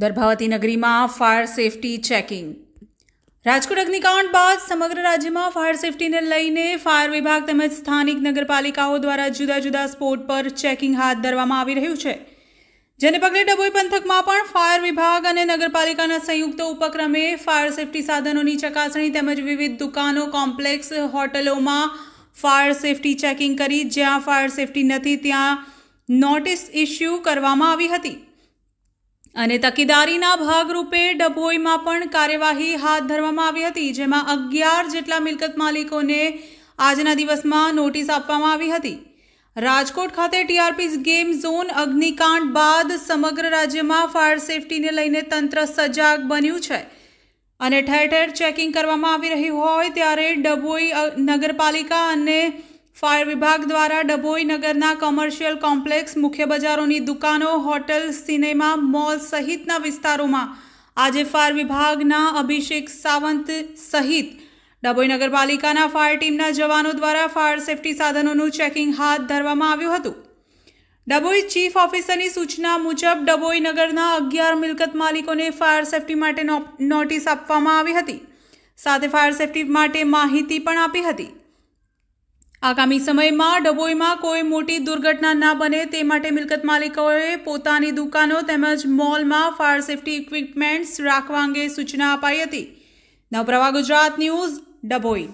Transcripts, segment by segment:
દર્ભાવતી નગરીમાં fire safety checking. Rajkot અગ્નિકાંડ બાદ સમગ્ર રાજ્યમાં ફાયર સેફટીને લઈને ફાયર વિભાગ તેમજ સ્થાનિક નગરપાલિકાઓ દ્વારા જુદા જુદા સ્પોટ પર ચેકિંગ હાથ ધરવામાં આવી રહ્યું છે. જેને પગલે ડભોઈ પંથકમાં પણ ફાયર વિભાગ અને નગરપાલિકાના સંયુક્ત ઉપક્રમે ફાયર સેફટી સાધનોની ચકાસણી તેમજ વિવિધ દુકાનો, કોમ્પ્લેક્સ, હોટલોમાં ફાયર સેફટી ચેકિંગ કરી જ્યાં ફાયર સેફટી નથી ત્યાં નોટિસ ઇસ્યુ કરવામાં આવી હતી. અને તકેદારીના ભાગરૂપે ડભોઈમાં પણ કાર્યવાહી હાથ ધરવામાં આવી હતી, જેમાં અગિયાર જેટલા મિલકત માલિકોને આજના દિવસમાં નોટિસ આપવામાં આવી હતી. રાજકોટ ખાતે ટીઆરપી ગેમ ઝોન અગ્નિકાંડ બાદ સમગ્ર રાજ્યમાં ફાયર સેફટીને લઈને તંત્ર સજાગ બન્યું છે અને ઠેર ઠેર ચેકિંગ કરવામાં આવી રહ્યું હોય ત્યારે ડભોઈ નગરપાલિકા અને ફાયર વિભાગ દ્વારા ડભોઈ નગરના કોમર્શિયલ કોમ્પ્લેક્સ મુખ્ય બજારોની દુકાનો, હોટલ, સિનેમા, મોલ સહિતના વિસ્તારોમાં આજે ફાયર વિભાગના અભિષેક સાવંત સહિત ડભોઈ નગરપાલિકાના ફાયર ટીમના જવાનો દ્વારા ફાયર સેફટી સાધનોનું ચેકિંગ હાથ ધરવામાં આવ્યું હતું. ડભોઈ ચીફ ઓફિસરની સૂચના મુજબ ડભોઈ નગરના અગિયાર મિલકત માલિકોને ફાયર સેફટી માટે નોટિસ આપવામાં આવી હતી. સાથે ફાયર સેફટી માટે માહિતી પણ આપી હતી. આગામી સમયમાં ડભોઈમાં કોઈ મોટી દુર્ઘટના ના બને તે માટે મિલકત માલિકોએ પોતાની દુકાનો તેમજ મોલમાં ફાયર સેફટી ઇક્વિપમેન્ટ્સ રાખવા અંગે સૂચના અપાઈ હતી. નવપ્રવા ગુજરાત ન્યૂઝ, ડભોઈ.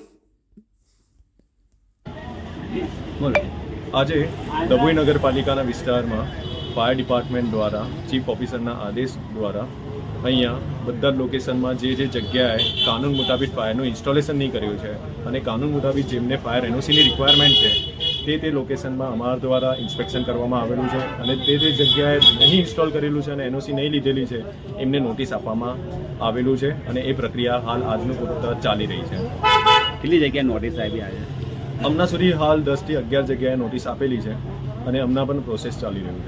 આજે ડભોઈ નગરપાલિકાના વિસ્તારમાં ફાયર ડિપાર્ટમેન્ટ દ્વારા, ચીફ ઓફિસરના આદેશ દ્વારા અહીંયા બધા જ લોકેશનમાં જે જે જગ્યાએ કાનૂન મુતાબિક ફાયરનું ઇન્સ્ટોલેશન નહીં કર્યું છે અને કાનૂન મુતાબિક જેમને ફાયર એનઓસીની રિક્વાયરમેન્ટ છે તે તે લોકેશનમાં અમારા દ્વારા ઇન્સ્પેક્શન કરવામાં આવેલું છે અને તે તે જગ્યાએ નહીં ઇન્સ્ટોલ કરેલું છે અને એનઓસી નહીં લીધેલી છે એમને નોટિસ આપવામાં આવેલું છે અને એ પ્રક્રિયા હાલ આજનું પૂરતા ચાલી રહી છે. કેટલી જગ્યાએ નોટિસ આવી આજે હમણાં સુધી હાલ દસથી અગિયાર જગ્યાએ નોટિસ આપેલી છે અને હમણાં પણ પ્રોસેસ ચાલી રહ્યું છે.